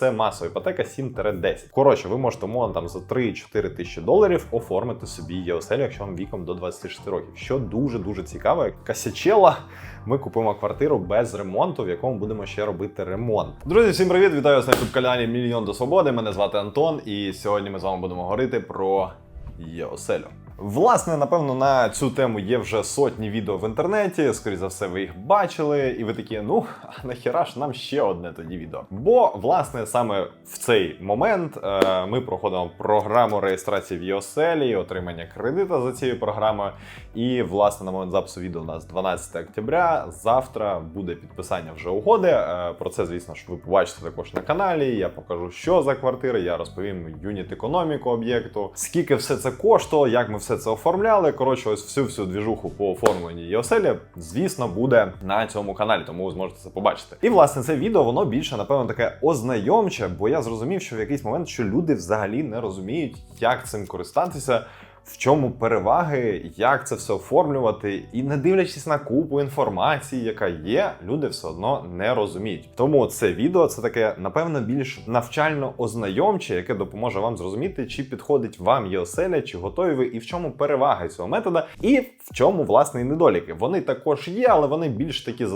Це масова іпотека 7-10. Коротше, ви можете умовно там за 3-4 тисячі доларів оформити собі ЄОСЕЛ, якщо вам віком до 26 років. Що дуже дуже цікаво, як касячела. Ми купимо квартиру без ремонту, в якому будемо ще робити ремонт. Друзі, всім привіт! Вітаю вас на youtube каналі Мільйон до Свободи. Мене звати Антон, і сьогодні ми з вами будемо говорити про ЄОСЕЛю. Власне, напевно, на цю тему є вже сотні відео в інтернеті. Скоріше за все, ви їх бачили, і ви такі, ну а нахіра ж нам ще одне тоді відео. Бо, власне, саме в цей момент е, ми проходимо програму реєстрації в ЄОСЕЛі, отримання кредита за цією програмою. І, власне, на момент запису відео у нас 12 октября. Завтра буде підписання вже угоди. Е, про це, звісно ж, ви побачите також на каналі. Я покажу, що за квартири, я розповім юніт економіку об'єкту, скільки все це коштувало, як ми все це оформляли. Коротше, ось всю всю двіжуху по оформленні ЄОСЕЛі, звісно, буде на цьому каналі, тому ви зможете це побачити. І власне це відео воно більше, напевно, таке ознайомче, бо я зрозумів, що в якийсь момент що люди взагалі не розуміють, як цим користатися. В чому переваги, як це все оформлювати, і не дивлячись на купу інформації, яка є, люди все одно не розуміють. Тому це відео це таке, напевно, більш навчально ознайомче, яке допоможе вам зрозуміти, чи підходить вам ЄОСЕЛЯ, чи готові ви, і в чому переваги цього метода, і в чому власне і недоліки. Вони також є, але вони більш такі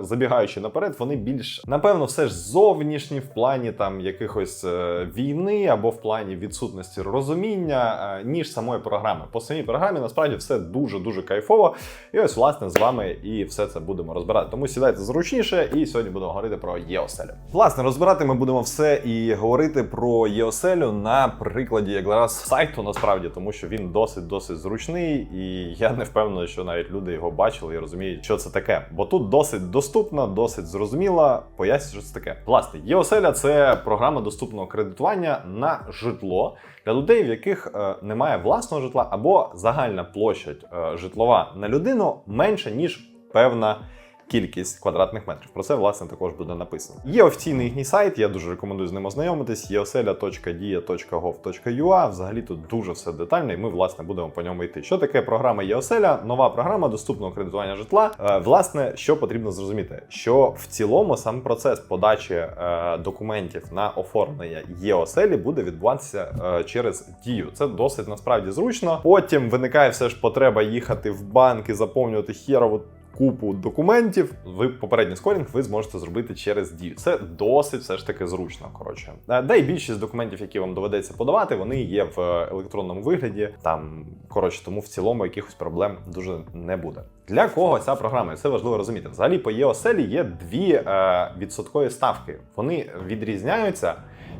забігаючи наперед, вони більш напевно все ж зовнішні в плані там якихось е, війни або в плані відсутності розуміння, е, ніж самої програми. По самій програмі насправді все дуже дуже кайфово. І ось власне з вами і все це будемо розбирати. Тому сідайте зручніше, і сьогодні будемо говорити про ЄОСЕЛю. Власне, розбирати ми будемо все і говорити про ЄОСЕЛю на прикладі якраз сайту, насправді, тому що він досить досить зручний, і я не впевнений, що навіть люди його бачили і розуміють, що це таке. Бо тут досить доступно, досить зрозуміло. Поясню, що це таке. Власне, ЄОСЕЛя це програма доступного кредитування на житло для людей, в яких е, немає власного житла, або загальна площа е, житлова на людину менша ніж певна. Кількість квадратних метрів. Про це власне також буде написано. Є офіційний їхній сайт, я дуже рекомендую з ним ознайомитись. єоселя.dia.gov.ua. Взагалі тут дуже все детально, і ми власне будемо по ньому йти. Що таке програма ЄОСЕЛЯ? Нова програма доступного кредитування житла. Е, власне, що потрібно зрозуміти, що в цілому сам процес подачі е, документів на оформлення ЄОСЕЛі буде відбуватися е, через дію. Це досить насправді зручно. Потім виникає все ж потреба їхати в банк і заповнювати херову купу документів. Ви попередній скорінг ви зможете зробити через дію. Це досить все ж таки зручно. Коротше, Е, да і більшість документів, які вам доведеться подавати, вони є в електронному вигляді. Там коротше, тому в цілому якихось проблем дуже не буде. Для кого ця програма? І Це важливо розуміти. Взагалі по ЄОСЕЛі є дві е, відсоткові ставки. Вони відрізняються.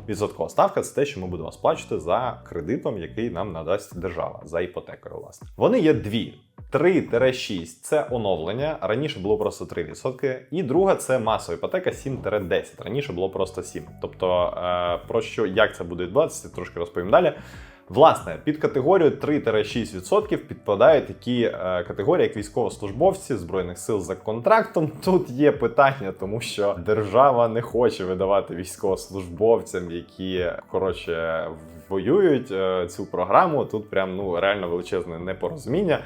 Відсоткова ставка це те, що ми будемо сплачувати за кредитом, який нам надасть держава за іпотекою. Власне, вони є дві. 3-6 це оновлення. Раніше було просто 3%. І друга це масова іпотека 7-10. Раніше було просто 7. Тобто, е, про що як це буде відбуватися, трошки розповім далі. Власне, під категорію 3-6% підпадають такі е, категорії, як військовослужбовці збройних сил за контрактом. Тут є питання, тому що держава не хоче видавати військовослужбовцям, які коротше воюють е, цю програму. Тут прям ну реально величезне непорозуміння.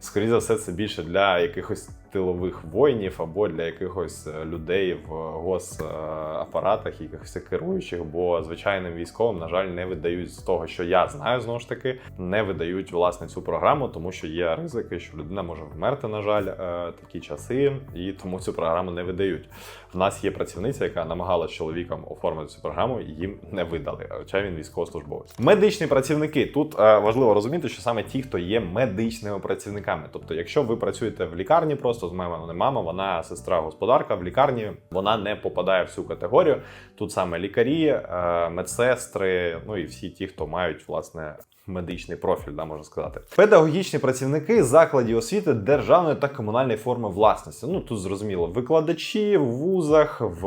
Скоріше за все, це більше для якихось тилових воїнів або для якихось е, людей в госапаратах, якихось керуючих, бо звичайним військовим, на жаль, не видають з того, що я знаю знову ж таки, не видають власне цю програму, тому що є ризики, що людина може вмерти, на жаль, е, такі часи, і тому цю програму не видають. В нас є працівниця, яка намагалась чоловікам оформити цю програму, і їм не видали. Хоча він військовослужбовець. Медичні працівники тут е, важливо розуміти, що саме ті, хто є медичними працівниками. Тобто, якщо ви працюєте в лікарні, просто з моєї не мама, вона сестра господарка в лікарні, вона не попадає в цю категорію. Тут саме лікарі, е, медсестри, ну і всі ті, хто мають власне. Медичний профіль, да, можна сказати, педагогічні працівники закладів освіти державної та комунальної форми власності. Ну тут зрозуміло, викладачі в вузах, в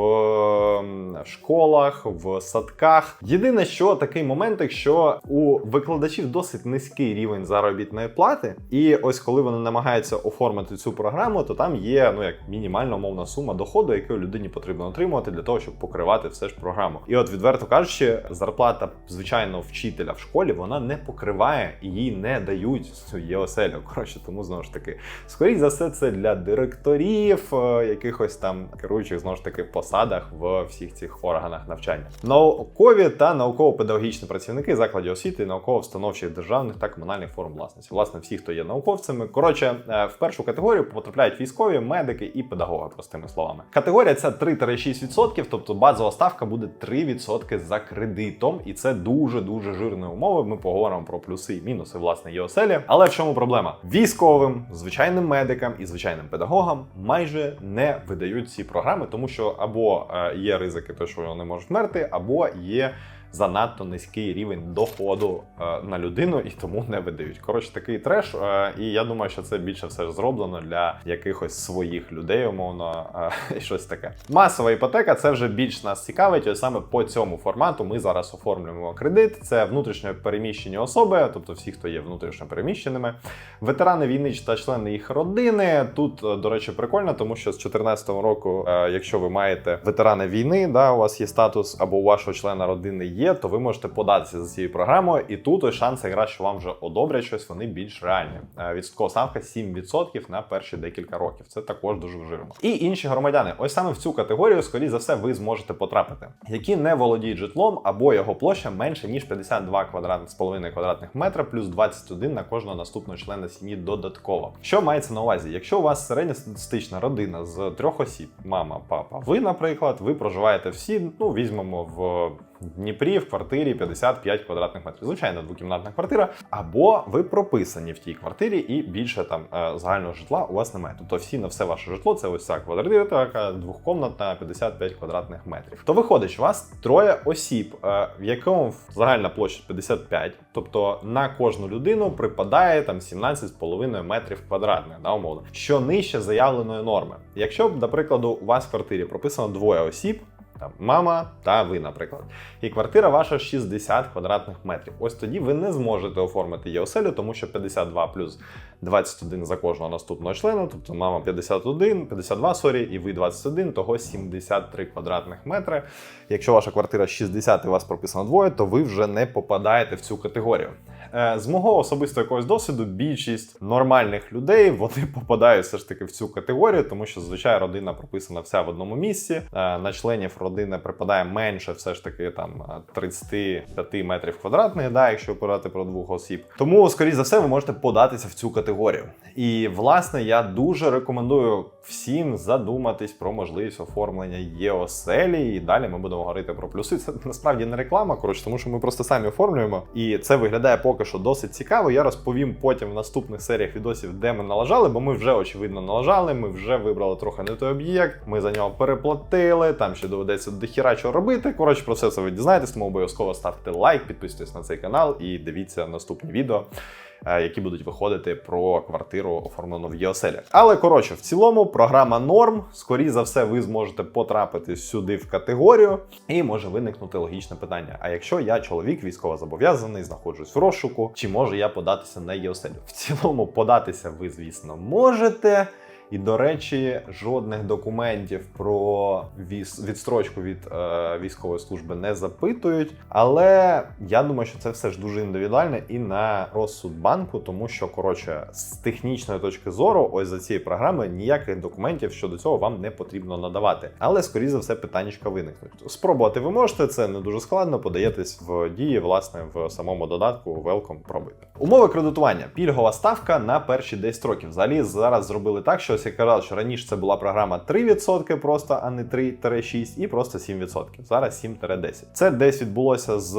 ем, школах, в садках. Єдине, що такий момент, якщо у викладачів досить низький рівень заробітної плати, і ось коли вони намагаються оформити цю програму, то там є ну як мінімальна умовна сума доходу, яку людині потрібно отримувати для того, щоб покривати все ж програму. І от відверто кажучи, зарплата звичайного вчителя в школі вона не покриває покриває і їй не дають цю ЄОСЕЛю. Коротше, тому знову ж таки, скоріш за все, це для директорів, е, якихось там керуючих знову ж таки посадах в всіх цих органах навчання. Наукові та науково-педагогічні працівники закладів освіти, науково-встановчих державних та комунальних форм власності. Власне, всі, хто є науковцями. Коротше, е, в першу категорію потрапляють військові, медики і педагоги, простими словами. Категорія це 3-6%, тобто базова ставка буде 3% за кредитом, і це дуже дуже жирні умови. Ми поговоримо про плюси і мінуси власне ЄОСЕЛі. Але в чому проблема? Військовим, звичайним медикам і звичайним педагогам майже не видають ці програми, тому що або е, є ризики, то що вони можуть вмерти, або є занадто низький рівень доходу е, на людину і тому не видають. Коротше, такий треш. Е, і я думаю, що це більше все зроблено для якихось своїх людей, умовно, е, і щось таке. Масова іпотека це вже більш нас цікавить. Ось саме по цьому формату ми зараз оформлюємо кредит. Це внутрішньо переміщені особи, тобто всі, хто є внутрішньо переміщеними, ветерани війни та члени їх родини. Тут, до речі, прикольно, тому що з 2014 року, якщо ви маєте ветерани війни, да, у вас є статус або у вашого члена родини є, то ви можете податися за цією програмою, і тут ось шанси якраз, що вам вже одобрять щось, вони більш реальні. Е, Відсоткова ставка 7% на перші декілька років. Це також дуже жирно. І інші громадяни, ось саме в цю категорію, скоріш за все, ви зможете потрапити, які не володіють житлом або його площа менше ніж 52 квадратних з половиною квадратних метра, плюс 21 на кожного наступного члена сім'ї додатково. Що мається на увазі? Якщо у вас середньостатистична родина з трьох осіб, мама, папа, ви, наприклад, ви проживаєте всі, ну візьмемо в. Дніпрі в квартирі 55 квадратних метрів. Звичайно, двокімнатна квартира. Або ви прописані в тій квартирі, і більше там е, загального житла у вас немає. Тобто всі на все ваше житло це ось ця квартира, така двохкомнатна 55 квадратних метрів. То виходить, що у вас троє осіб, е, в якому загальна площа 55, тобто на кожну людину припадає там 17,5 метрів квадратних, да, умовно, що нижче заявленої норми. Якщо б, до прикладу, у вас в квартирі прописано двоє осіб там мама та ви, наприклад. І квартира ваша 60 квадратних метрів. Ось тоді ви не зможете оформити ЄОСЕЛю, тому що 52 плюс 21 за кожного наступного члена, тобто мама 51, 52, сорі, і ви 21, того 73 квадратних метри. Якщо ваша квартира 60 і вас прописано двоє, то ви вже не попадаєте в цю категорію. Е, З мого особисто якогось досвіду, більшість нормальних людей вони попадають все ж таки в цю категорію, тому що зазвичай родина прописана вся в одному місці. Е, На членів родини припадає менше, все ж таки там 35 метрів квадратних, да, якщо опирати про двох осіб. Тому, скоріш за все, ви можете податися в цю категорію. І власне я дуже рекомендую всім задуматись про можливість оформлення ЄОСЕЛі. І далі ми будемо говорити про плюси. Це насправді не реклама, коротше, тому що ми просто самі оформлюємо. І це виглядає поки що досить цікаво. Я розповім потім в наступних серіях відосів, де ми налажали, бо ми вже очевидно налажали. Ми вже вибрали трохи не той об'єкт. Ми за нього переплатили. Там ще доведеться дохіра чого робити. Коротше, про все це ви дізнаєтесь, тому обов'язково ставте лайк, підписуйтесь на цей канал і дивіться наступні відео. Е, Які будуть виходити про квартиру, оформлену в ЄОСЕЛі. Але коротше, в цілому, програма норм. Скоріше за все, ви зможете потрапити сюди в категорію, і може виникнути логічне питання: а якщо я чоловік військовозобов'язаний, знаходжусь в розшуку, чи можу я податися на ЄОСЕЛю? В цілому, податися ви, звісно, можете. І, до речі, жодних документів про відстрочку від е, військової служби не запитують. Але я думаю, що це все ж дуже індивідуально і на розсуд банку, тому що, коротше, з технічної точки зору, ось за цієї програми ніяких документів щодо цього вам не потрібно надавати. Але, скоріше за все, питаннячка виникнуть. Спробувати ви можете, це не дуже складно. Подаєтесь в дії, власне, в самому додатку. Welcome, пробуйте. Умови кредитування. Пільгова ставка на перші 10 років. Взагалі зараз зробили так, що я казав, що раніше це була програма 3% просто, а не 3-6, і просто 7%. Зараз 7-10. Це десь відбулося з.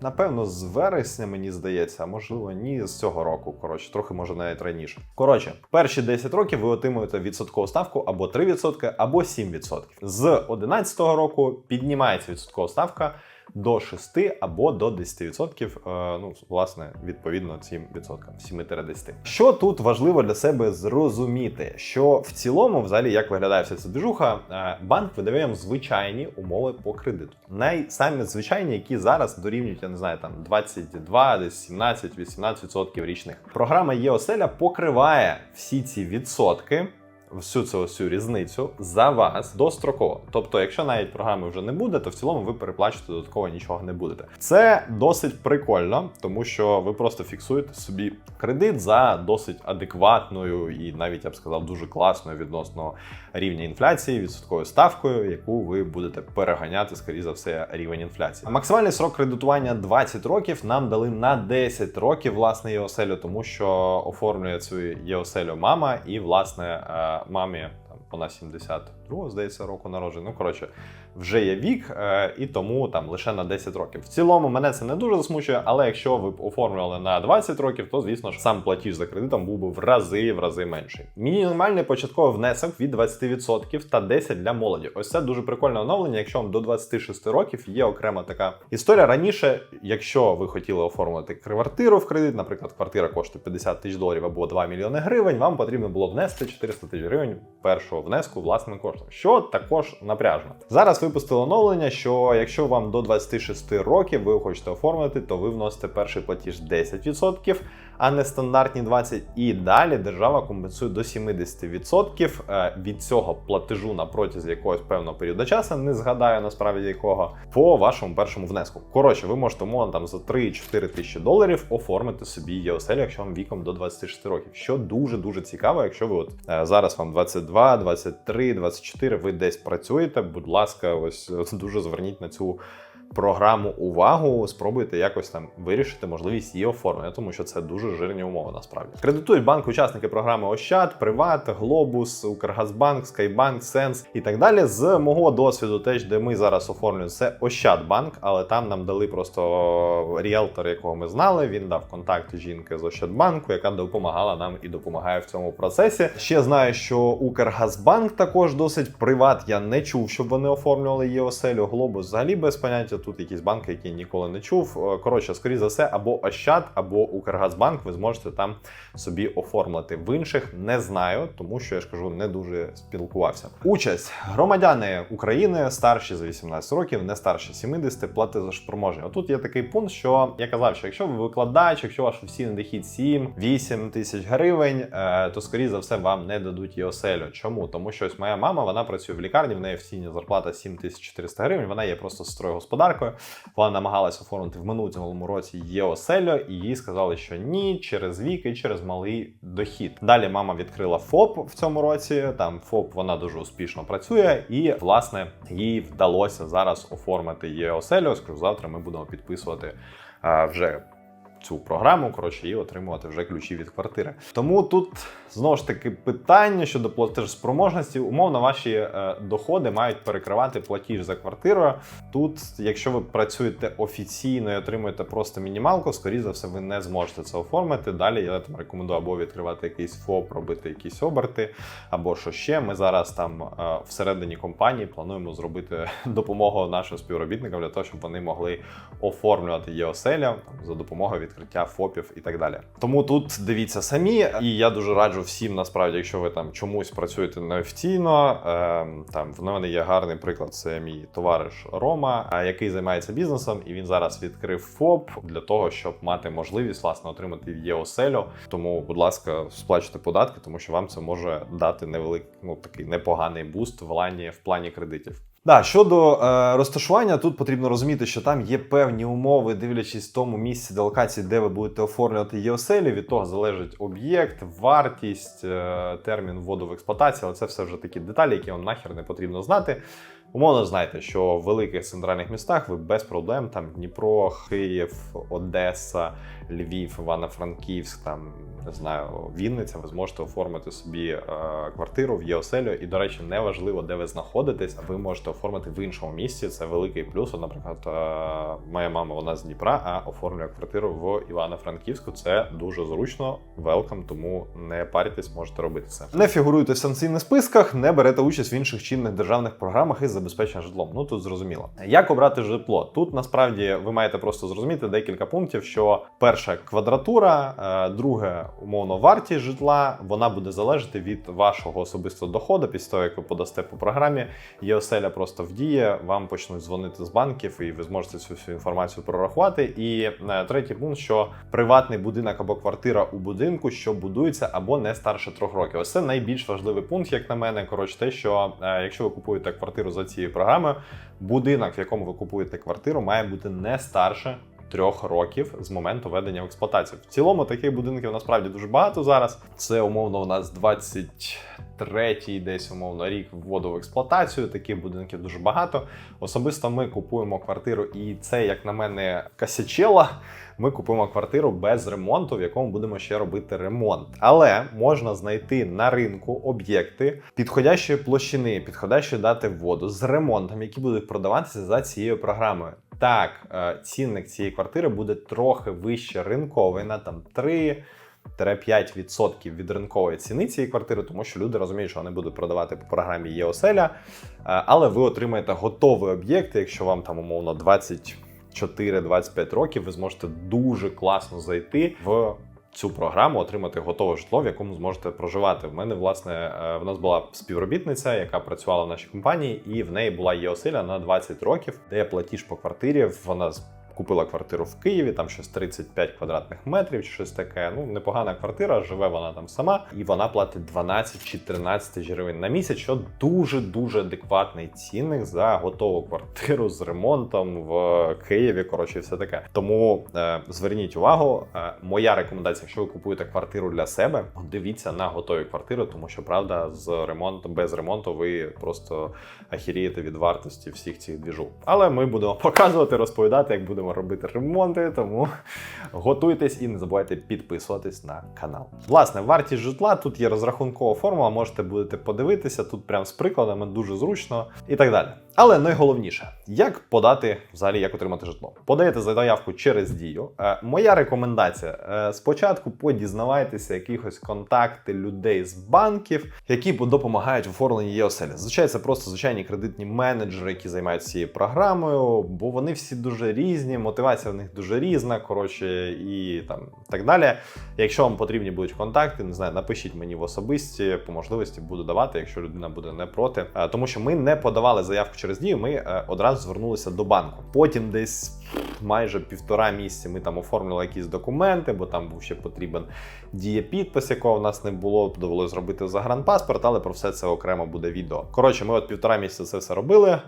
Напевно, з вересня, мені здається, а можливо, ні, з цього року. Коротше, трохи може навіть раніше. Коротше, перші 10 років ви отримуєте відсоткову ставку або 3%, або 7%. З 2011 року піднімається відсоткова ставка до 6 або до 10%, е, ну, власне, відповідно цим відсоткам 7-10. Що тут важливо для себе зрозуміти, що в цілому, взагалі, як виглядає вся ця движуха, е, банк видає вам звичайні умови по кредиту. Най самі звичайні, які зараз дорівнюють, я не знаю, там 22, десь 17-18% річних. Програма ЄОСЕЛЯ покриває всі ці відсотки. Всю цю всю різницю за вас достроково. Тобто, якщо навіть програми вже не буде, то в цілому ви переплачувати додатково нічого не будете. Це досить прикольно, тому що ви просто фіксуєте собі кредит за досить адекватною і навіть я б сказав дуже класною відносно рівня інфляції, відсотковою ставкою, яку ви будете переганяти, скоріше за все, рівень інфляції. Максимальний срок кредитування 20 років нам дали на 10 років власне ЄОСЕЛю, тому що оформлює цю ЄОСЕЛю мама, і власне мамі там вона 72, здається, року народження. Ну коротше, вже є вік, е, і тому там лише на 10 років. В цілому мене це не дуже засмучує, але якщо ви б оформлювали на 20 років, то звісно ж сам платіж за кредитом був би в рази в рази менший. Мінімальний початковий внесок від 20% та 10 для молоді. Ось це дуже прикольне оновлення. Якщо вам до 26 років є окрема така історія. Раніше, якщо ви хотіли оформити квартиру в кредит, наприклад, квартира коштує 50 тисяч доларів або 2 мільйони гривень, вам потрібно було внести 400 тисяч гривень першого внеску власним коштом, що також напряжно. Зараз випустили оновлення, що якщо вам до 26 років ви хочете оформити, то ви вносите перший платіж 10%, а не стандартні 20%. І далі держава компенсує до 70% е, від цього платежу на протязі якогось певного періоду часу, не згадаю насправді якого, по вашому першому внеску. Коротше, ви можете умовно там за 3-4 тисячі доларів оформити собі ЄОСЕЛ, якщо вам віком до 26 років. Що дуже дуже цікаво, якщо ви от е, зараз вам 22, 23, 24, ви десь працюєте. Будь ласка, ось дуже зверніть на цю програму увагу, спробуйте якось там вирішити можливість її оформлення, тому що це дуже жирні умови насправді. Кредитують банк учасники програми Ощад, Приват, Глобус, Укргазбанк, Скайбанк, Сенс і так далі. З мого досвіду, теж де ми зараз оформлюємо, це Ощадбанк, але там нам дали просто ріелтор, якого ми знали. Він дав контакт жінки з Ощадбанку, яка допомагала нам і допомагає в цьому процесі. Ще знаю, що Укргазбанк також досить приват. Я не чув, щоб вони оформлювали ЄОСЕЛю. Глобус взагалі без поняття. Тут якісь банки, які ніколи не чув. Е, Коротше, скоріше за все, або Ощад, або Укргазбанк. Ви зможете там собі оформити. В інших не знаю, тому що я ж кажу, не дуже спілкувався. Участь громадяни України старші за 18 років, не старші 70, платежоспроможні. Отут є такий пункт, що я казав, що якщо ви викладач, якщо ваш офіційний дохід 7-8 тисяч гривень, е, то скоріше за все вам не дадуть ЄОСЕЛю. Чому? Тому що ось моя мама вона працює в лікарні, в неї офіційна зарплата 7400 гривень. Вона є просто стройгосподаркою. Вона намагалась оформити в минулому році ЄОСЕЛю, і їй сказали, що ні, через вік і через малий дохід. Далі мама відкрила ФОП в цьому році. Там ФОП вона дуже успішно працює, і власне їй вдалося зараз оформити ЄОСЕЛю. Скажу, завтра ми будемо підписувати а, вже. Цю програму, коротше, і отримувати вже ключі від квартири. Тому тут знову ж таки питання щодо платежоспроможності. Умовно, ваші е, доходи мають перекривати платіж за квартиру. Тут, якщо ви працюєте офіційно і отримуєте просто мінімалку, скоріше за все, ви не зможете це оформити. Далі я там рекомендую або відкривати якийсь ФОП, робити якісь оберти, або що ще. Ми зараз там е, всередині компанії плануємо зробити допомогу нашим співробітникам для того, щоб вони могли оформлювати ЄОСЕЛя за допомогою відкриття ФОПів і так далі. Тому тут дивіться самі, і я дуже раджу всім, насправді, якщо ви там чомусь працюєте неофіційно. Е, там в мене є гарний приклад. Це мій товариш Рома, е, який займається бізнесом, і він зараз відкрив ФОП для того, щоб мати можливість власне отримати ЄОСЕЛю. Тому, будь ласка, сплачуйте податки, тому що вам це може дати невеликий, ну такий непоганий буст в плані в плані кредитів. Да, щодо е, розташування, тут потрібно розуміти, що там є певні умови, дивлячись в тому місці де локації, де ви будете оформлювати ЄОСЕЛі. Від того залежить об'єкт, вартість, е, термін вводу в експлуатацію, але це все вже такі деталі, які вам нахер не потрібно знати. Умовно знаєте, що в великих центральних містах ви без проблем там Дніпро, Київ, Одеса, Львів, Івано-Франківськ, там не знаю, Вінниця, ви зможете оформити собі е, квартиру в ЄОСЕЛю. І, до речі, неважливо, де ви знаходитесь, ви можете оформити в іншому місці. Це великий плюс. Наприклад, е, моя мама вона з Дніпра, а оформлює квартиру в Івано-Франківську. Це дуже зручно. Велкам, тому не паритесь, можете робити це. Не фігуруйте в санкційних списках, не берете участь в інших чинних державних програмах із забезпечення житлом. Ну тут зрозуміло. Як обрати житло? Тут насправді ви маєте просто зрозуміти декілька пунктів, що перше квадратура, е, друге, умовно, вартість житла. Вона буде залежати від вашого особистого доходу. Після того, як ви подасте по програмі, є оселя просто в дії, вам почнуть дзвонити з банків, і ви зможете цю всю інформацію прорахувати. І е, третій пункт, що приватний будинок або квартира у будинку, що будується або не старше трьох років. Ось це найбільш важливий пункт, як на мене. Коротше, те, що е, якщо ви купуєте квартиру за цією програми, будинок, в якому ви купуєте квартиру, має бути не старше. Трьох років з моменту введення в експлуатацію. В цілому таких будинків насправді дуже багато зараз. Це умовно у нас 23-й десь умовно рік вводу в експлуатацію. Таких будинків дуже багато. Особисто ми купуємо квартиру, і це, як на мене, касячела. Ми купуємо квартиру без ремонту, в якому будемо ще робити ремонт. Але можна знайти на ринку об'єкти підходящої площини, підходящої дати вводу з ремонтом, які будуть продаватися за цією програмою. Так, е, цінник цієї квартири буде трохи вище ринковий на там 3 5% від ринкової ціни цієї квартири, тому що люди розуміють, що вони будуть продавати по програмі ЄОСЕЛЯ, е, але ви отримаєте готовий об'єкт, якщо вам там умовно 24-25 років, ви зможете дуже класно зайти в. Цю програму отримати готове житло, в якому зможете проживати. В мене власне е, в нас була співробітниця, яка працювала в нашій компанії, і в неї була ЄОСИЛЯ на 20 років, де платіж по квартирі. Вона купила квартиру в Києві, там щось 35 квадратних метрів, чи щось таке. Ну непогана квартира, живе вона там сама, і вона платить 12 чи 13 гривень на місяць, що дуже дуже адекватний цінник за готову квартиру з ремонтом в Києві. Коротше, все таке. Тому е, зверніть увагу. Е, моя рекомендація, якщо ви купуєте квартиру для себе, дивіться на готові квартири, тому що правда з ремонтом без ремонту ви просто ахірієте від вартості всіх цих двіжу. Але ми будемо показувати, розповідати, як будемо робити ремонти. Тому готуйтесь і не забувайте підписуватись на канал. Власне, вартість житла тут є розрахункова формула, можете будете подивитися тут прям з прикладами, дуже зручно і так далі. Але найголовніше, як подати взагалі, як отримати житло. Подаєте заявку через дію. Е, моя рекомендація: е, спочатку подізнавайтеся якихось контакти людей з банків, які допомагають в оформленні ЄОСЕЛі. Звичайно, це просто звичайні кредитні менеджери, які займаються цією програмою, бо вони всі дуже різні, мотивація в них дуже різна. Коротше, і там так далі. Якщо вам потрібні будуть контакти, не знаю, напишіть мені в особисті, по можливості буду давати, якщо людина буде не проти. Е, Тому що ми не подавали заявку через дію, ми е, одразу звернулися до банку. Потім десь майже півтора місяці ми там оформили якісь документи, бо там був ще потрібен дієпідпис, якого в нас не було. Довелося зробити загранпаспорт, але про все це окремо буде відео. Коротше, ми от півтора місяця це все робили.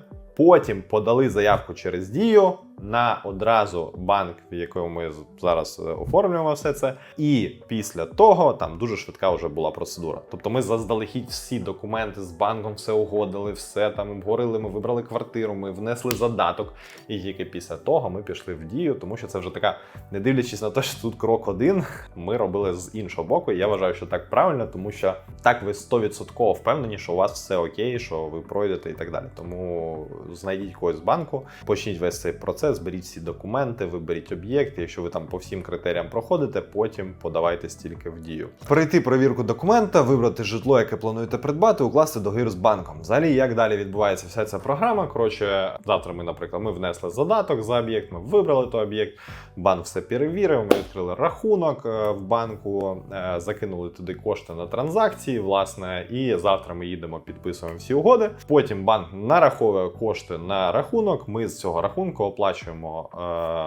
Потім подали заявку через дію на одразу банк, в якому ми зараз е, оформлюємо все це. І після того там дуже швидка вже була процедура. Тобто ми заздалегідь всі документи з банком, все угодили, все там обговорили. Ми вибрали квартиру, ми внесли задаток. І тільки після того ми пішли в дію, тому що це вже така, не дивлячись на те, що тут крок один, ми робили з іншого боку. І я вважаю, що так правильно, тому що так ви 100% впевнені, що у вас все окей, що ви пройдете і так далі. Тому знайдіть когось з банку, почніть весь цей процес, зберіть всі документи, виберіть об'єкти. Якщо ви там по всім критеріям проходите, потім подавайте стільки в дію. Пройти перевірку документа, вибрати житло, яке плануєте придбати, укласти договір з банком. Взагалі, як далі відбувається вся ця програма? Коротше, завтра ми, наприклад, ми внесли задаток за об'єкт, ми вибрали той об'єкт, банк все перевірив, ми відкрили рахунок е, в банку, е, закинули туди кошти на транзакції, власне, і завтра ми їдемо, підписуємо всі угоди. Потім банк нараховує кошти на рахунок. Ми з цього рахунку оплачуємо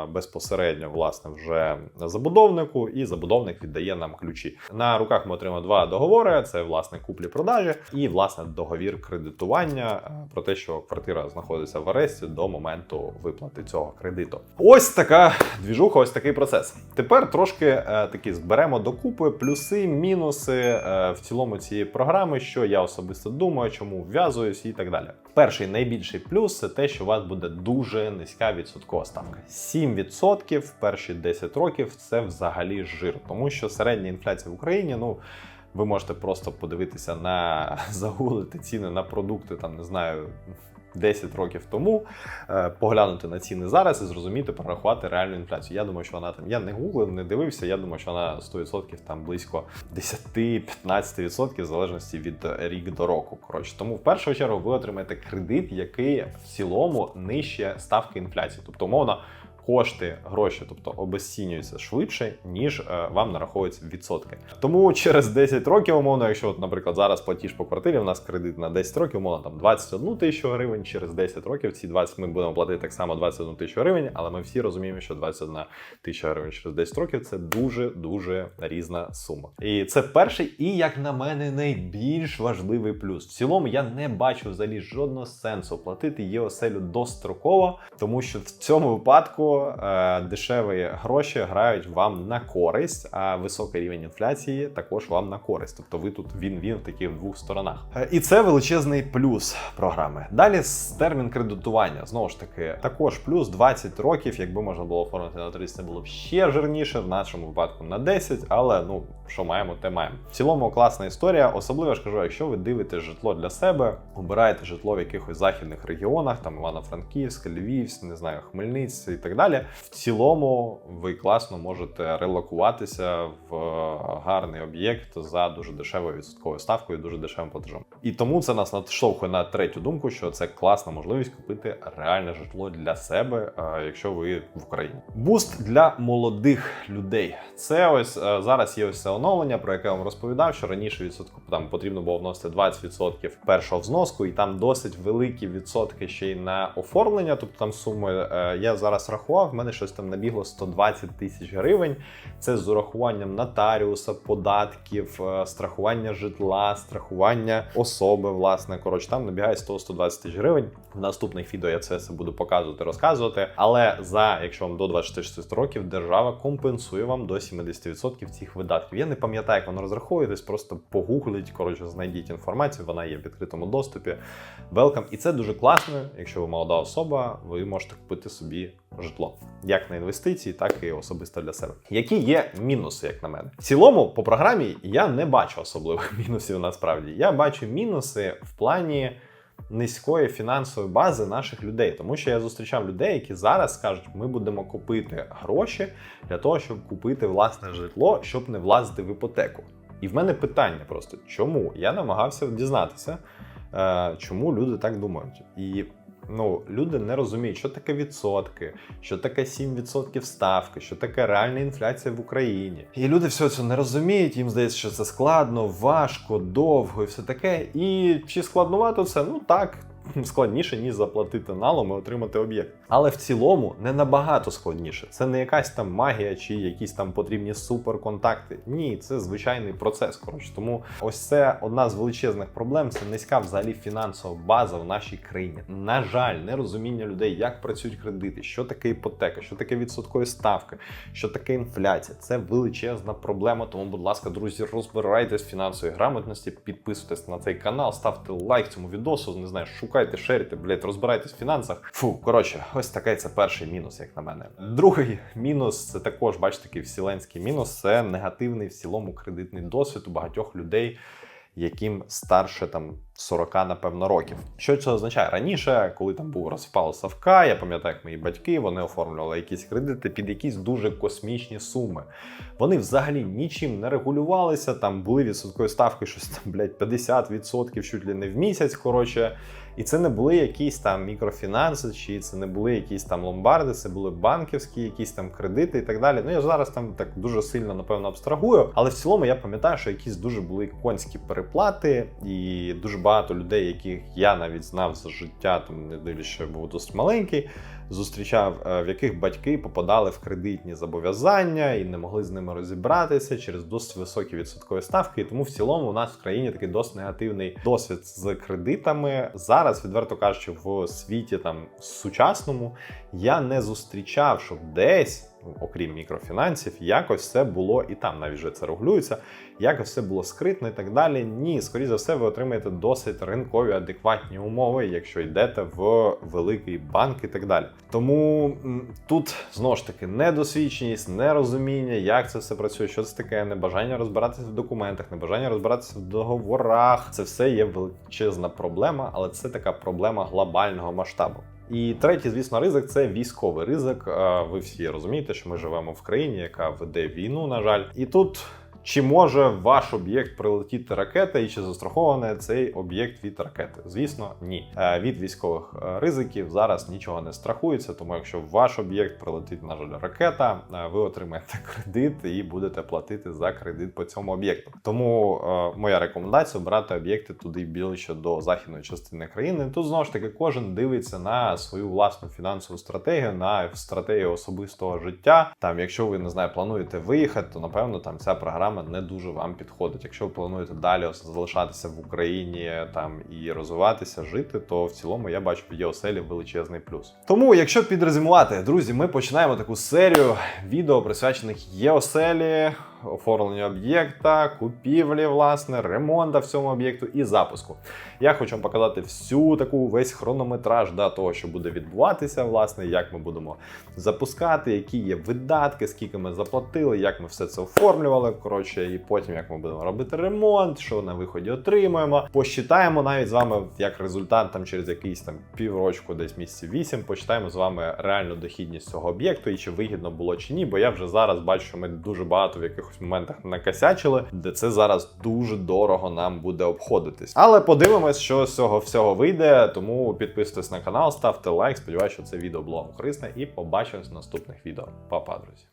е, безпосередньо власне вже забудовнику, і забудовник віддає нам ключі. На руках ми отримаємо два договори: це власне куплі-продажі і власне договір кредитування е, про те, що квартира знаходиться в аресті до моменту виплати цього кредиту. Ось така двіжуха, ось такий процес. Тепер трошки е, такі зберемо докупи плюси, мінуси е, в цілому цієї програми, що я особисто думаю, чому вв'язуюсь і так далі. Перший найбільший плюс це те, що у вас буде дуже низька відсоткова ставка. 7% в перші 10 років це взагалі жир, тому що середня інфляція в Україні, ну. Ви можете просто подивитися на загуглити ціни на продукти, там не знаю, 10 років тому, е, поглянути на ціни зараз і зрозуміти, порахувати реальну інфляцію. Я думаю, що вона там. Я не гуглив, не дивився. Я думаю, що вона 100% там близько 10-15% в залежності від рік до року. Коротше, тому в першу чергу ви отримаєте кредит, який в цілому нижче ставки інфляції. Тобто, умовно. Кошти, гроші, тобто обезцінюються швидше, ніж е, вам нараховуються відсотки. Тому через 10 років, умовно, якщо, от, наприклад, зараз платіж по квартирі, у нас кредит на 10 років, умовно, там 21 тисячу гривень, через 10 років ці 20 ми будемо платити так само 21 тисячу гривень, але ми всі розуміємо, що 21 тисяча гривень через 10 років це дуже дуже різна сума. І це перший, і як на мене, найбільш важливий плюс. В цілому я не бачу взагалі жодного сенсу платити ЄОСЕЛю достроково, тому що в цьому випадку е, дешеві гроші грають вам на користь, а високий рівень інфляції також вам на користь. Тобто ви тут він-він в таких двох сторонах. Е, і це величезний плюс програми. Далі термін кредитування. Знову ж таки, також плюс 20 років. Якби можна було оформити на 30, це було б ще жирніше. В нашому випадку на 10, але ну що маємо, те маємо. В цілому класна історія. Особливо я ж кажу, якщо ви дивитесь житло для себе, обираєте житло в якихось західних регіонах, там Івано-Франківськ, Львівськ, не знаю, Хмельницький і так далі. В цілому ви класно можете релокуватися в гарний об'єкт за дуже дешевою відсотковою ставкою, дуже дешевим платежом. І тому це нас надштовхує на третю думку, що це класна можливість купити реальне житло для себе, е, якщо ви в Україні. Буст для молодих людей. Це ось е, зараз є ось це оновлення, про яке я вам розповідав, що раніше відсотку там потрібно було вносити 20% першого взноску, і там досить великі відсотки ще й на оформлення. Тобто там суми е, я зараз рахував, в мене щось там набігло 120 тисяч гривень. Це з урахуванням нотаріуса, податків, е, страхування житла, страхування особи. Власне, коротше, там набігає 100-120 тисяч гривень. В наступних відео я це все буду показувати, розказувати. Але за якщо вам до 26 років, держава компенсує вам до 70% цих видатків. Я не пам'ятаю, як воно розраховуєтесь, просто погугліть, коротше, знайдіть інформацію, вона є в відкритому доступі. Welcome. І це дуже класно. Якщо ви молода особа, ви можете купити собі житло як на інвестиції, так і особисто для себе. Які є мінуси, як на мене? В цілому, по програмі я не бачу особливих мінусів насправді. Я бачу мінуси в плані. Низької фінансової бази наших людей, тому що я зустрічав людей, які зараз скажуть, ми будемо купити гроші для того, щоб купити власне житло, щоб не влазити в іпотеку. І в мене питання просто чому? Я намагався дізнатися, е, чому люди так думають. І ну, люди не розуміють, що таке відсотки, що таке 7% ставки, що таке реальна інфляція в Україні. І люди все це не розуміють, їм здається, що це складно, важко, довго і все таке. І чи складнувато це? Ну так. Складніше, ніж заплатити налом і отримати об'єкт. Але в цілому не набагато складніше. Це не якась там магія чи якісь там потрібні суперконтакти. Ні, це звичайний процес. Коротше, тому ось це одна з величезних проблем. Це низька взагалі фінансова база в нашій країні. На жаль, нерозуміння людей, як працюють кредити, що таке іпотека, що таке відсоткові ставки, що таке інфляція. Це величезна проблема. Тому, будь ласка, друзі, розбирайтесь в фінансовій грамотності, підписуйтесь на цей канал, ставте лайк цьому відосу. Не знаю, шукайте, шерите, блять, розбирайтесь в фінансах. Фу, коротше, ось такий це перший мінус, як на мене. Другий мінус це також, бачите, такий вселенський мінус. Це негативний в цілому кредитний досвід у багатьох людей. Яким старше там 40, напевно, років. Що це означає? Раніше, коли там був розпал Савка, я пам'ятаю, як мої батьки вони оформлювали якісь кредити під якісь дуже космічні суми. Вони взагалі нічим не регулювалися. Там були відсоткові ставки, щось там, блядь, 50% чуть ли не в місяць. Коротше. І це не були якісь там мікрофінанси, чи це не були якісь там ломбарди, це були банківські, якісь там кредити і так далі. Ну я зараз там так дуже сильно напевно абстрагую. Але в цілому я пам'ятаю, що якісь дуже були конські переплати, і дуже багато людей, яких я навіть знав за життя, там не дивлячись, що я був досить маленький. Зустрічав, в яких батьки попадали в кредитні зобов'язання і не могли з ними розібратися через досить високі відсоткові ставки. І тому в цілому у нас в країні такий досить негативний досвід з кредитами. Зараз, відверто кажучи, в світі там сучасному я не зустрічав, щоб десь. Окрім мікрофінансів, якось все було і там навіть вже це регулюється, якось все було скритно і так далі. Ні, скоріше за все, ви отримаєте досить ринкові адекватні умови, якщо йдете в великий банк і так далі. Тому тут знову ж таки недосвідченість, нерозуміння, як це все працює, що це таке, небажання розбиратися в документах, небажання розбиратися в договорах. Це все є величезна проблема, але це така проблема глобального масштабу. І третій, звісно, ризик це військовий ризик. Ви всі розумієте, що ми живемо в країні, яка веде війну, на жаль, і тут. Чи може в ваш об'єкт прилетіти ракета, і чи застрахований цей об'єкт від ракети? Звісно, ні. Е, Від військових е, ризиків зараз нічого не страхується, тому якщо в ваш об'єкт прилетить, на жаль, ракета, е, ви отримаєте кредит і будете платити за кредит по цьому об'єкту. Тому моя рекомендація брати об'єкти туди більше до західної частини країни. Тут знову ж таки кожен дивиться на свою власну фінансову стратегію, на стратегію особистого життя. Там, якщо ви не знаю, плануєте виїхати, то напевно там ця програма не дуже вам підходить. Якщо ви плануєте далі залишатися в Україні там і розвиватися, жити, то в цілому я бачу в ЄОСЕЛі величезний плюс. Тому, якщо підрезюмувати, друзі, ми починаємо таку серію відео присвячених ЄОСЕЛі, оформленню об'єкта, купівлі, власне, ремонту в цьому об'єкту і запуску. Я хочу вам показати всю таку весь хронометраж да, того, що буде відбуватися, власне, як ми будемо запускати, які є видатки, скільки ми заплатили, як ми все це оформлювали. Коротше, і потім як ми будемо робити ремонт, що на виході отримуємо. Посчитаємо навіть з вами як результат там через якийсь там піврочку, десь місяці 8, почитаємо з вами реальну дохідність цього об'єкту і чи вигідно було чи ні. Бо я вже зараз бачу, що ми дуже багато в якихось моментах накосячили, де це зараз дуже дорого нам буде обходитись. Але подивимось, що з цього всього вийде. Тому підписуйтесь на канал, ставте лайк. Сподіваюся, що це відео було вам корисне, і побачимось в наступних відео. Па-па, друзі.